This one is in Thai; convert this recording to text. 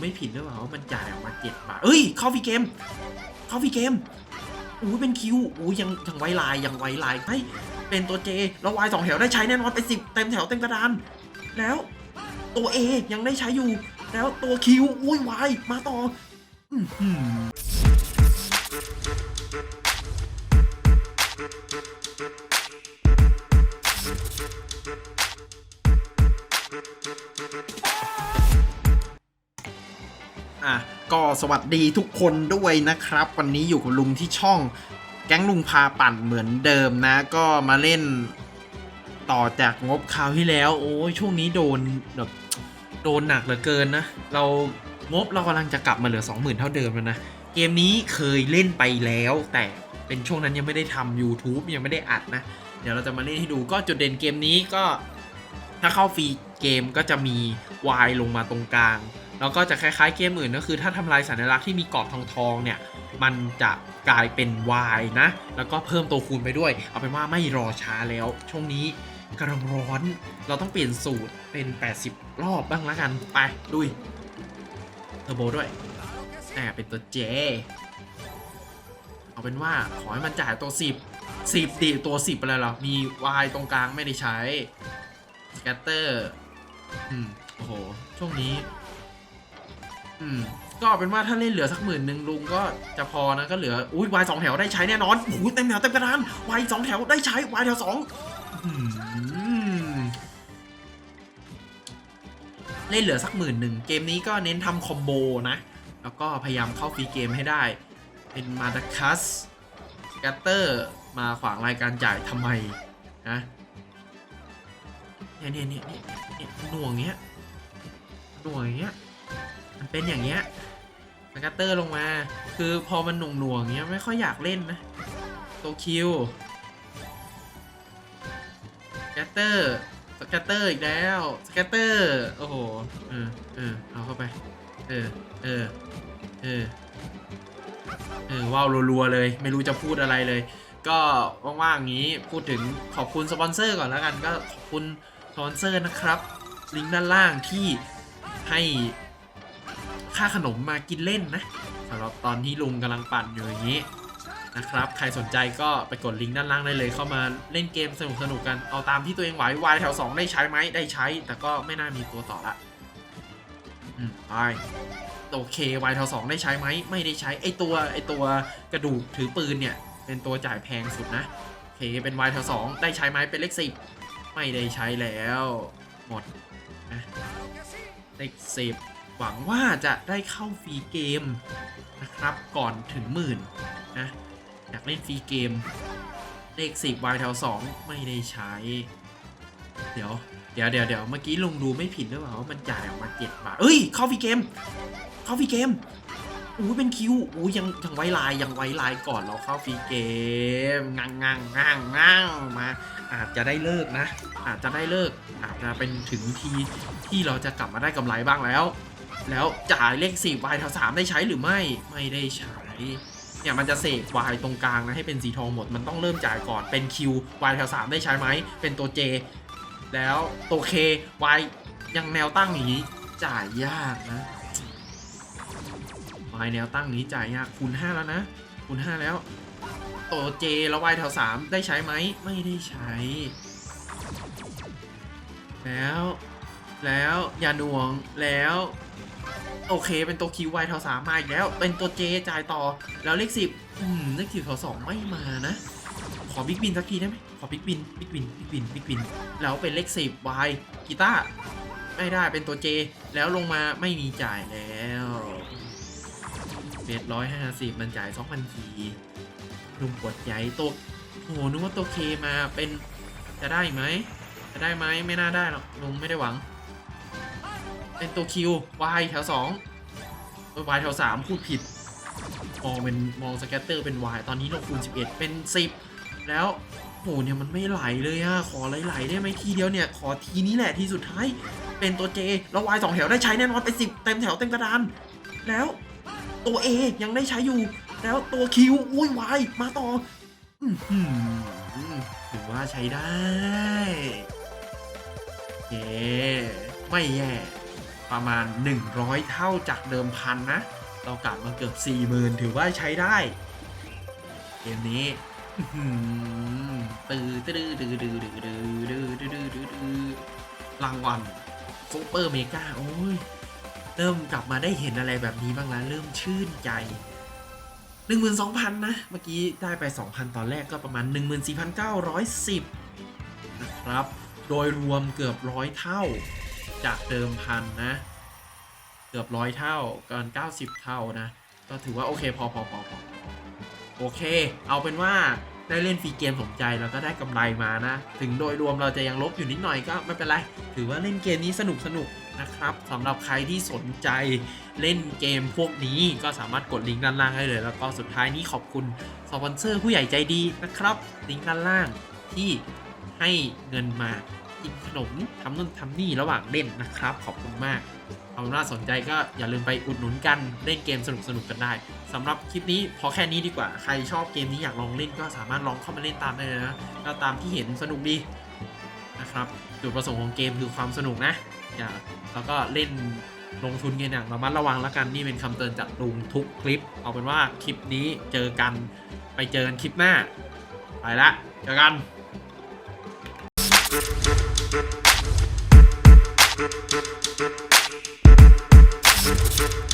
ไม่ผิดหรือเปล่าว่ามันจ่ายออกมาเจ็ดบาทเอ้ยเข้าฟรีเกม เข้าฟรีเกมอู้เป็นคิวอู้ยังยังไวลายยังไวลายเฮ้เป็นตัวเจแล้ววายสองแถวได้ใช้แน่นอนเป็นสิบเต็มแถวเต็มกระดาน แล้วตัวเอยังได้ใช้อยู่ แล้วตัวคิวอุ้ยวายมาต่ออ อะก็สวัสดีทุกคนด้วยนะครับ วันนี้อยู่กับลุงที่ช่อง แก๊งลุงพาปั่นเหมือนเดิมนะ ก็มาเล่นต่อจากงบคราวที่แล้ว โอ้ยช่วงนี้โดนแบบโดนหนักเหลือเกินนะ เรางบเรากำลังจะกลับมาเหลือ 20,000 เท่าเดิมแล้วนะ เกมนี้เคยเล่นไปแล้ว แต่เป็นช่วงนั้นยังไม่ได้ทำ YouTube ยังไม่ได้อัดนะ เดี๋ยวเราจะมาเล่นให้ดูก็จุดเด่นเกมนี้ก็ถ้าเข้าฟรีเกมก็จะมีวายลงมาตรงกลาง แล้วก็จะคล้ายๆเกมอื่นก็คือ ถ้าทำลายสัญลักษณ์ที่มีกรอบทองทองๆเนี่ย มันจะกลายเป็น Y นะ แล้วก็เพิ่มตัวคูณไปด้วย เอาเป็นว่าไม่รอช้าแล้ว ช่วงนี้กำลังร้อน เราต้องเปลี่ยนสูตรเป็น 80 รอบบ้างแล้วกัน ไปดุยเทอร์โบด้วยแอบเป็นตัว J เอาเป็นว่าขอให้มันจ่ายตัว 10 10ดีตัว 10อะไรหรอ มี Y ตรงกลางไม่ได้ใช้สแกตเตอร์ อืม โอ้โห ช่วงนี้ อืมก็เป็นว่าถ้าเล่นเหลือสักหมื่นหนึ่งลุงก็จะพอนะก็เหลืออุ้ยวายสองแถวได้ใช้แน่นอนโอ้ยเต็มแถวเต็มกระดานวายสองแถวได้ใช้วายแถวสองเล่นเหลือสักหมื่นหนึ่งเกมนี้ก็เน้นทำคอมโบนะ แล้วก็พยายามเข้าฟรีเกมให้ได้ เป็นมาดาคัสสแกตเตอร์มาขวางรายการจ่ายทำไมนะเนี่ยเนี่ยเนี่ยเนี่ยหน่วงเงี้ยหน่วงอย่างเงี้ย มันเป็นอย่างเงี้ยสกัตเตอร์ลงมา คือพอมันหน่วงหน่วงๆเงี้ยไม่ค่อยอยากเล่นนะตัวคิวสกัตเตอร์สกัตเตอร์อีกแล้วสกัตเตอร์ โอ้โห เออเออเอาเข้าไป เออ เออ เออ เออ ว้าวรัวๆเลย ไม่รู้จะพูดอะไรเลย ก็ว่างๆอย่างนี้พูดถึงขอบคุณสปอนเซอร์ก่อนแล้วกัน ก็ขอบคุณสปอนเซอร์นะครับ ลิงก์ด้านล่างที่ให้ ค่าขนมมากินเล่นนะสำหรับตอนที่ลุงกำลังปั่นอยู่อย่างนี้นะครับ ใครสนใจก็ไปกดลิงก์ด้านล่างได้เลย เข้ามาเล่นเกมสนุกสนุกกัน เอาตามที่ตัวเองไหววายแถว 2 ได้ใช้ไหมได้ใช้ แต่ก็ไม่น่ามีตัวต่อละ อืมไปโอเควายแถว 2 ได้ใช้ไหมไม่ได้ใช้ ไอตัวไอตัวกระดูกถือปืนเนี่ย เป็นตัวจ่ายแพงสุดนะโอเคเป็นวายแถว 2 ได้ใช้ไหมเป็นเลขสิบไม่ได้ใช้แล้ว หมดนะเลขสิบ หวังว่าจะได้เข้าฟรีเกมนะครับก่อนถึงหมื่นนะอยากเล่นฟรีเกม เลขสิบวายแถวสองไม่ได้ใช้ เดี๋ยวเดี๋ยวเดี๋ยวเดี๋ยวเมื่อกี้ลุงดูไม่ผิดหรือเปล่าว่ามันจ่ายออกมาเจ็ดบาทเอ้ย เข้าฟรีเกม เข้าฟรีเกมอู้เป็นคิวอู้ยังยังไวไลน์ยังไวไลน์ก่อนเราเข้าฟรีเกมงังงังงังงังมาอาจจะได้เลิกนะ อาจจะได้เลิก อาจจะเป็นถึงทีที่เราจะกลับมาได้กำไรบ้างแล้ว แล้วจ่ายเลขสิบวายแถวสามได้ใช้หรือไม่ไม่ได้ใช้เนี่ยมันจะเสกวายตรงกลางนะให้เป็นสีทองหมดมันต้องเริ่มจ่ายก่อนเป็นคิววายแถวสามได้ใช้ไหมเป็นตัว J แล้วตัว K วายยังแนวตั้งนี้จ่ายยากนะวายแนวตั้งนี้จ่ายยากคูณห้าแล้วนะคูณห้าแล้วตัว J แล้ววายแถวสามได้ใช้ไหมไม่ได้ใช้ แล้ว แล้วยาหน่วงแล้ว โอเค เป็นตัวคิวไวเท่าสามมาอีกแล้ว เป็นตัวเจจ่ายต่อ แล้วเลขสิบอืมเลขสิบเทาสองไม่มานะ ขอบิ๊กบินสักทีได้ไหมขอบิ๊กบินบิ๊กบินบิ๊กบินบิ๊กบินแล้วเป็นเลขสิบวายกีตาร์ไม่ได้เป็นตัวเจ แล้วลงมาไม่มีจ่ายแล้วเบ็ดร้อยห้าสิบมันจ่ายสองพันทีลุงปวดใหญ่ตัวโอ้โหนึกว่าตัวเคมาเป็นจะได้ไหมจะได้ไหมไม่น่าได้หรอกลุงไม่ได้หวัง เป็นตัวคิว Y แถวสองเออ Y แถวสามพูดผิด มองเป็นมองสแกตเตอร์เป็น Y ตอนนี้เราคูณ11 เป็น 10 แล้วโหเนี่ยมันไม่ไหลเลยอะขอไหลๆได้ไหมทีเดียวเนี่ย ขอทีนี้แหละทีสุดท้ายเป็นตัว J แล้ว Y สองแถวได้ใช้แน่นอนเป็น10 เต็มแถวเต็มกระดาน แล้วตัว A ยังได้ใช้อยู่ แล้วตัว Q อุ้ย Y มาต่อถือว่าใช้ได้โอเคไม่แย่ ประมาณ 100 เท่าจากเดิมพันนะ เรากลับมาเกือบ 40,000 ถือว่าใช้ได้ เกมนี้อื้อตื้อตื้อดื้อดื้อดื้อดื้อดื้อดื้อดื้อดื้อดื้อรางวัลซูเปอร์เมกาโอ้ย เริ่มกลับมาได้เห็นอะไรแบบนี้บ้างแล้วเริ่มชื่นใจ12,000นะ เมื่อกี้ได้ไป2,000ตอนแรกก็ประมาณ14,910นะครับ โดยรวมเกือบร้อยเท่า จากเดิมพันนะ เกือบร้อยเท่าเกิน90 เท่านะ ก็ถือว่าโอเคพอพอพอพอโอเค เอาเป็นว่าได้เล่นฟรีเกมสมใจแล้วก็ได้กำไรมานะ ถึงโดยรวมเราจะยังลบอยู่นิดหน่อยก็ไม่เป็นไร ถือว่าเล่นเกมนี้สนุกสนุกนะครับสำหรับใครที่สนใจเล่นเกมพวกนี้ก็สามารถกดลิงก์ด้านล่างได้เลย แล้วก็สุดท้ายนี้ขอบคุณสปอนเซอร์ผู้ใหญ่ใจดีนะครับ ลิงก์ด้านล่างที่ให้เงินมา กินขนมทำนู่นทำนี่ระหว่างเล่นนะครับ ขอบคุณมากเอาเป็นว่าสนใจก็อย่าลืมไปอุดหนุนกันเล่นเกมสนุกๆกันได้สำหรับคลิปนี้พอแค่นี้ดีกว่า ใครชอบเกมนี้อยากลองเล่นก็สามารถลองเข้ามาเล่นตามได้เลยนะก็ตามที่เห็นสนุกดีนะครับจุดประสงค์ของเกมคือความสนุกนะอย่าแล้วก็เล่นลงทุนกันอย่างระมัดระวังแล้วกันนี่เป็นคำเตือนจากลุงทุกคลิป เอาเป็นว่าคลิปนี้เจอกันไปเจอกันคลิปหน้า ไปละเจอกัน